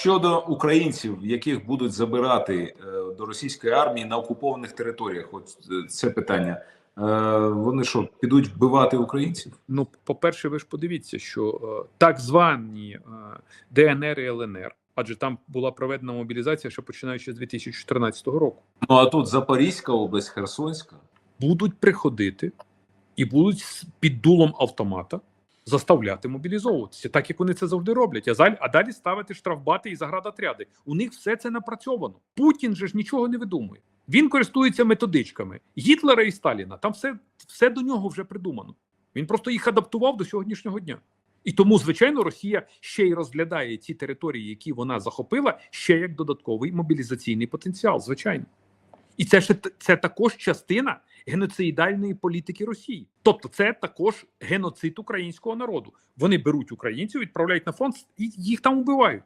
щодо українців, яких будуть забирати е, до російської армії на окупованих територіях, от е, це питання. Е, Вони що підуть вбивати українців? Ну, по-перше, ви ж подивіться, що так звані ДНР і ЛНР, адже там була проведена мобілізація, ще починаючи з 2014 року, Ну а тут Запорізька область, Херсонська. будуть приходити і будуть під дулом автомата заставляти мобілізовуватися, так як вони це завжди роблять. А заль- а далі ставити штрафбати і заградотряди. У них все це напрацьовано. Путін же ж нічого не видумує. Він користується методичками Гітлера і Сталіна. Там все, все до нього вже придумано. Він просто їх адаптував до сьогоднішнього дня. І тому, звичайно, Росія ще й розглядає ці території, які вона захопила, ще як додатковий мобілізаційний потенціал. Звичайно, і це ще це також частина геноцидальної політики Росії. Тобто, це також геноцид українського народу. Вони беруть українців, відправляють на фронт і їх там вбивають.